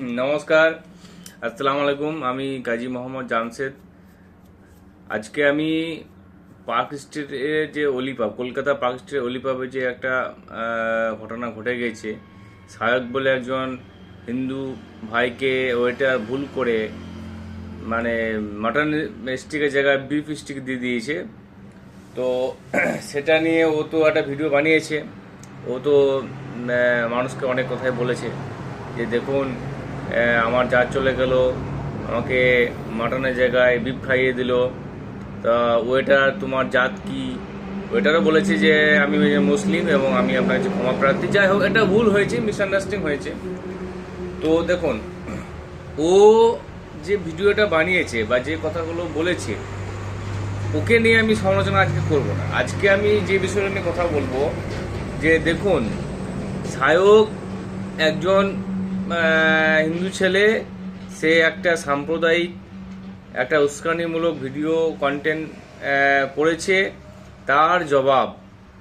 নমস্কার, আসসালামু আলাইকুম, আমি গাজী মোহাম্মদ জামশেদ। আজকে আমি পার্ক স্ট্রিটের যে অলিপাব, কলকাতা পার্ক স্ট্রিটের অলিপাবে যে একটা ঘটনা ঘটে গেছে সায়ক বলে একজন হিন্দু ভাইকে ওয়েটার ভুল করে মানে মাটন স্টিকের জায়গায় বিফ স্টিক দিয়ে দিয়েছে। তো, সেটা নিয়ে ও তো একটা ভিডিও বানিয়েছে। ও তো মানুষকে অনেক কথাই বলেছে। যে দেখুন আমার যা চলে গেল, আমাকে মাটনের জায়গায় বিপ খাইয়ে দিল। তা ওয়েটার, তোমার জাত কি? ওয়েটারও বলেছে যে আমি মুসলিম এবং আমি আপনার কাছে ক্ষমা প্রার্থী। যাই হোক, এটা ভুল হয়েছে মিসআন্ডারস্ট্যান্ডিং হয়েছে। তো দেখুন, ও যে ভিডিওটা বানিয়েছে বা যে কথাগুলো বলেছে, ওকে নিয়ে আমি সমালোচনা আজকে করব না। আজকে আমি যে বিষয়টা নিয়ে কথা বলব, যে দেখুন, সায়ক একজন হিন্দু ছেলে, সে একটা সাম্প্রদায়িক, একটা উস্কানিমূলক ভিডিও কন্টেন্ট করেছে। তার জবাব,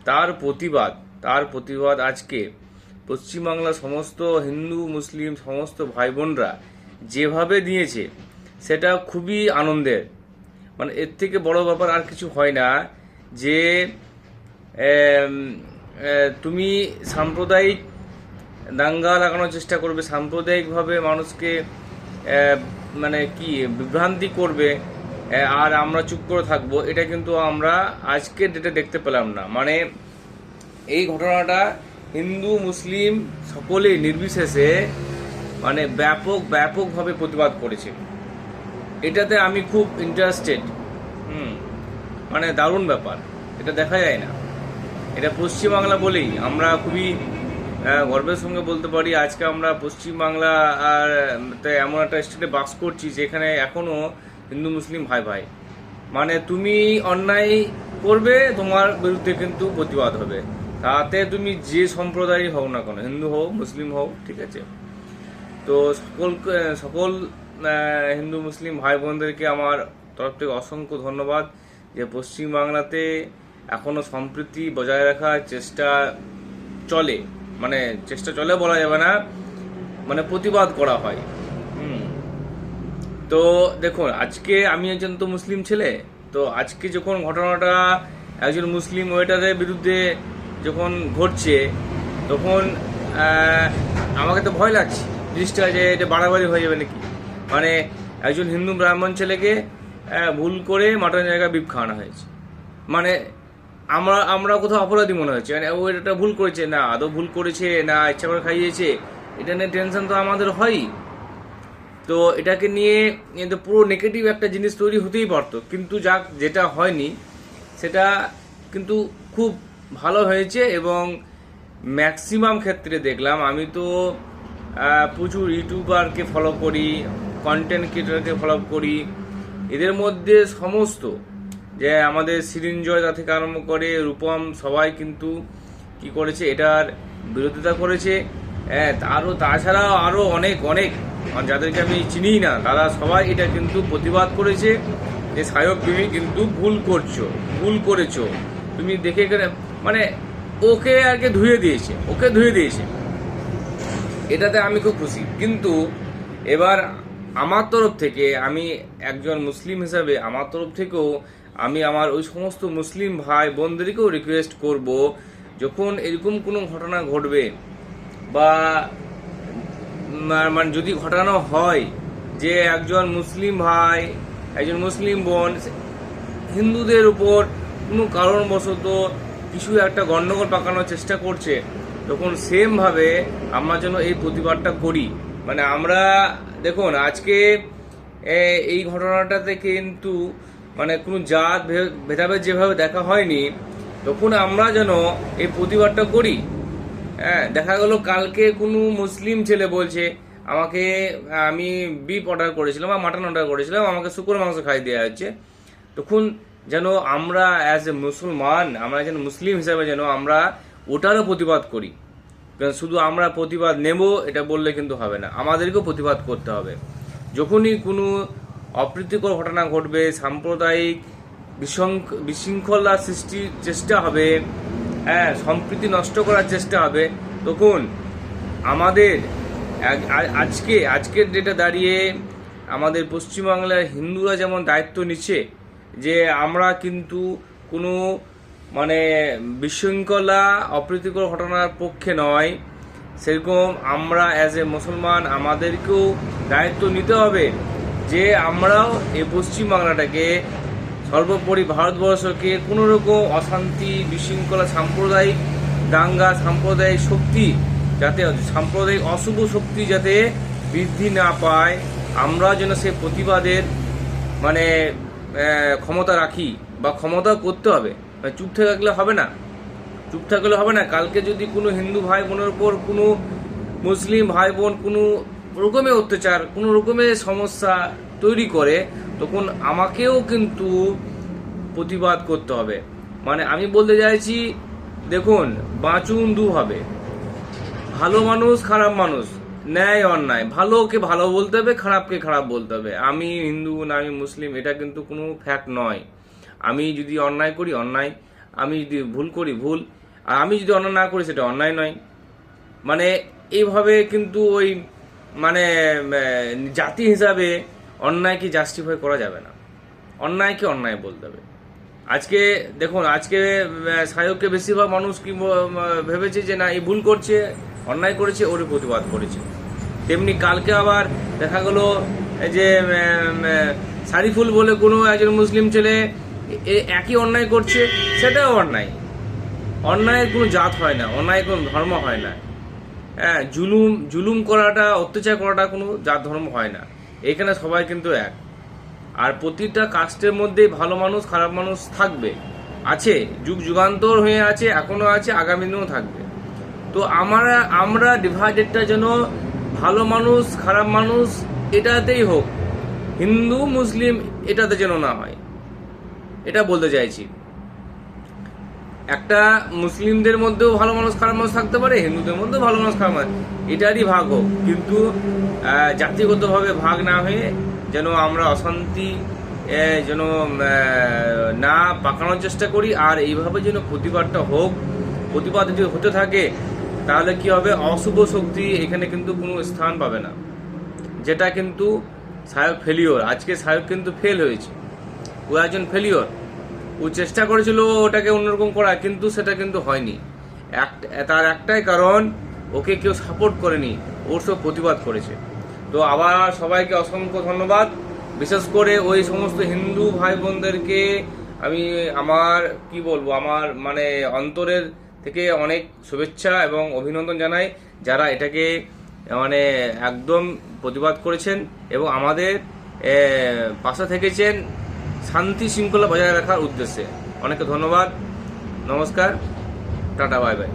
তার প্রতিবাদ তার প্রতিবাদ আজকে পশ্চিমবাংলার সমস্ত হিন্দু, মুসলিম, সমস্ত ভাই বোনরা যেভাবে দিয়েছে, সেটা খুবই আনন্দের। মানে এর থেকে বড় ব্যাপার আর কিছু হয় না যে তুমি সাম্প্রদায়িক দাঙ্গা লাগানোর চেষ্টা করবে, সাম্প্রদায়িকভাবে মানুষকে মানে কি, বিভ্রান্তি করবে আর আমরা চুপ করে থাকব, এটা কিন্তু আমরা আজকের ডেটে দেখতে পেলাম না। মানে এই ঘটনাটা হিন্দু, মুসলিম সকলেই নির্বিশেষে মানে ব্যাপক, ব্যাপকভাবে প্রতিবাদ করেছে। এটাতে আমি খুব ইন্টারেস্টেড হুম মানে দারুণ ব্যাপার, এটা দেখা যায় না। এটা পশ্চিমবাংলা বলেই আমরা খুবই গর্বের সঙ্গে বলতে পারি, আজকে আমরা পশ্চিমবাংলা আর এমন একটা স্টেটে বাস করছি যেখানে এখনও হিন্দু, মুসলিম ভাই ভাই। মানে তুমি অন্যায় করবে, তোমার বিরুদ্ধে কিন্তু প্রতিবাদ হবে। তাতে তুমি যে সম্প্রদায় হও না কেন, হিন্দু হও, মুসলিম হও, ঠিক আছে? তো সকল সকল হিন্দু, মুসলিম ভাই বোনদেরকে আমার তরফ থেকে অসংখ্য ধন্যবাদ যে পশ্চিমবাংলাতে এখনও সম্প্রীতি বজায় রাখার চেষ্টা চলে। মানে চেষ্টা চলে বলা যাবে না মানে প্রতিবাদ করা হয়। তো দেখুন, আজকে আমি একজন তো মুসলিম ছেলে, তো আজকে যখন ঘটনাটা একজন মুসলিম ওয়েটারের বিরুদ্ধে যখন ঘটছে, তখন আমাকে তো ভয় লাগছে, জিনিসটা যে এটা বাড়াবাড়ি হয়ে যাবে নাকি? মানে একজন হিন্দু ব্রাহ্মণ ছেলেকে ভুল করে মাটন জায়গায় বিপ খাওয়ানো হয়েছে। মানে আমরা আমরা কোথাও অপরাধী মনে হচ্ছে। মানে ও এটা ভুল করেছে, না, আদৌ ভুল করেছে, না, ইচ্ছা করে খাইয়েছে, এটা নিয়ে টেনশন তো আমাদের হয়ই। তো এটাকে নিয়ে কিন্তু পুরো নেগেটিভ একটা জিনিস তৈরি হতেই পারতো। কিন্তু যাক, যেটা হয়নি, সেটা কিন্তু খুব ভালো হয়েছে এবং ম্যাক্সিমাম ক্ষেত্রে দেখলাম। আমি তো প্রচুর ইউটিউবারকে ফলো করি কন্টেন্ট ক্রিয়েটারকে ফলো করি। এদের মধ্যে সমস্ত যে আমাদের সিরিঞ্জয় তা থেকে আরম্ভ করে রূপম সবাই কিন্তু কি করেছে, এটার বিরোধিতা করেছে। হ্যাঁ আরও তাছাড়াও আরও অনেক অনেক। যাদেরকে আমি চিনি না, তারা সবাই এটা কিন্তু প্রতিবাদ করেছে যে, সায়ক, তুমি কিন্তু ভুল করছ, ভুল করেছ। তুমি দেখে মানে ওকে আর কি ধুয়ে দিয়েছে, ওকে ধুয়ে দিয়েছে। এটাতে আমি খুব খুশি। কিন্তু এবার আমার তরফ থেকে, আমি একজন মুসলিম হিসাবে আমার তরফ থেকেও আমি আমার ওই সমস্ত মুসলিম ভাই বোনদেরকেও রিকোয়েস্ট করব, যখন এরকম কোনো ঘটনা ঘটবে বা মানে যদি ঘটানো হয় যে একজন মুসলিম ভাই, একজন মুসলিম বোন হিন্দুদের উপর কোনো কারণবশত কিছু একটা গণ্ডগোল পাকানোর চেষ্টা করছে, তখন সেমভাবে আমরা যেন এই প্রতিবাদটা করি। মানে আমরা, দেখুন, আজকে এই ঘটনাটাতে কিন্তু মানে কোনো জাত ভেদাভেদ যেভাবে দেখা হয়নি, তখন আমরা যেন এই প্রতিবাদটা করি। হ্যাঁ দেখা গেল কালকে কোনো মুসলিম ছেলে বলছে, আমাকে, আমি বিপ অর্ডার করেছিলাম বা মাটন অর্ডার করেছিলাম, আমাকে শুকুর মাংস খাই দেওয়া হচ্ছে। তখন যেন আমরা অ্যাজ এ মুসলমান, আমরা যেন মুসলিম হিসাবে যেন আমরা ওটারও প্রতিবাদ করি। কারণ শুধু আমরা প্রতিবাদ নেব, এটা বললে কিন্তু হবে না। আমাদেরকেও প্রতিবাদ করতে হবে। যখনই কোনো অপ্রীতিকর ঘটনা ঘটবে, সাম্প্রদায়িক বিশৃঙ্খ- বিশৃঙ্খলা সৃষ্টির চেষ্টা হবে হ্যাঁ সম্প্রীতি নষ্ট করার চেষ্টা হবে। তখন আমাদের আজকে, আজকের ডেটে দাঁড়িয়ে আমাদের পশ্চিমবাংলার হিন্দুরা যেমন দায়িত্ব নিচ্ছে যে আমরা কিন্তু কোনো মানে বিশৃঙ্খলা, অপ্রীতিকর ঘটনার পক্ষে নয়। সেরকম আমরা অ্যাজ এ মুসলমান আমাদেরকেও দায়িত্ব নিতে হবে। যে আমরাও এই পশ্চিমবাংলাটাকে সর্বোপরি ভারতবর্ষকে কোনো রকম অশান্তি বিশৃঙ্খলা সাম্প্রদায়িক দাঙ্গা, সাম্প্রদায়িক শক্তি যাতে, সাম্প্রদায়িক অশুভ শক্তি যাতে বৃদ্ধি না পায় আমরা যেন সে প্রতিবাদের মানে ক্ষমতা রাখি বা ক্ষমতা করতে হবে। মানে চুপ থেকে থাকলে হবে না। চুপ থাকলে হবে না। কালকে যদি কোনো হিন্দু ভাই বোনের উপর কোনো মুসলিম ভাই বোন কোনো রকমের অত্যাচার, কোনো রকমের সমস্যা তৈরি করে, তখন আমাকেও কিন্তু প্রতিবাদ করতে হবে। মানে আমি বলতে চাইছি, দেখুন, বাঁচুন দুভাবে ভালো মানুষ, খারাপ মানুষ, ন্যায়, অন্যায়। ভালোকে ভালো বলতে হবে, খারাপকে খারাপ বলতে হবে। আমি হিন্দু না, আমি মুসলিম, এটা কিন্তু কোনো ফ্যাক্ট নয়। আমি যদি অন্যায় করি, অন্যায়। আমি যদি ভুল করি, ভুল। আর আমি যদি অন্যায় না করি, সেটা অন্যায় নয়। মানে এইভাবে কিন্তু ওই মানে জাতি হিসাবে অন্যায়কে জাস্টিফাই করা যাবে না? অন্যায়কে অন্যায় বলতে হবে? আজকে, দেখুন, আজকে সায়ককে বেশিরভাগ মানুষ কি ভেবেছে যে না, এই ভুল করছে, অন্যায় করেছে ওর প্রতিবাদ করেছে। তেমনি কালকে আবার দেখা গেল যে সারিফুল বলে কোনো একজন মুসলিম ছেলে একই অন্যায় করছে, সেটাও অন্যায়। অন্যায়ের কোনো জাত হয় না অন্যায় কোনো ধর্ম হয় না। হ্যাঁ জুলুম জুলুম করাটা, অত্যাচার করাটা কোনো জাত ধর্ম হয় না। এখানে সবাই কিন্তু এক। আর প্রতিটা কাস্টের মধ্যে ভালো মানুষ, খারাপ মানুষ থাকবে। আছে, যুগ যুগান্তর হয়ে আছে, এখনও আছে, আগামী দিনেও থাকবে। তো আমরা আমরা ডিভাইডেডটা যেন ভালো মানুষ, খারাপ মানুষ, এটাতেই হোক। হিন্দু, মুসলিম, এটাতে যেন না হয়। এটা বলতে চাইছি। একটা মুসলিমদের মধ্যেও ভালো মানুষ, খারাপ মানুষ থাকতে পারে, হিন্দুদের মধ্যেও ভালো মানুষ, খারাপ মানুষ। এটারই ভাগ হোক। কিন্তু জাতিগতভাবে ভাগ না হয়ে যেন আমরা অশান্তি যেন না পাকানোর চেষ্টা করি, আর এইভাবে যেন প্রতিবাদটা হোক, প্রতিবাদ যদি হতে থাকে, তাহলে কি হবে? অশুভ শক্তি এখানে কিন্তু কোনো স্থান পাবে না। যেটা কিন্তু সাহেব ফেলিওর আজকে সাহেব কিন্তু ফেল হয়েছে। ও একজন ফেলিওর ও চেষ্টা করেছিল ওটাকে অন্যরকম করা, কিন্তু সেটা কিন্তু হয়নি। এক- তার একটাই কারণ, ওকে কেউ সাপোর্ট করেনি, ওর সব প্রতিবাদ করেছে। তো আবার সবাইকে অসংখ্য ধন্যবাদ। বিশেষ করে ওই সমস্ত হিন্দু ভাই বোনদেরকে আমি আমার, কি বলব, আমার মানে অন্তরের থেকে অনেক শুভেচ্ছা এবং অভিনন্দন জানাই যারা এটাকে মানে একদম প্রতিবাদ করেছেন এবং আমাদের পাশে থেকেছেন। শান্তি শৃঙ্খলা বজায় রাখার উদ্দেশ্যে। অনেকে ধন্যবাদ। নমস্কার। Tata bye bye.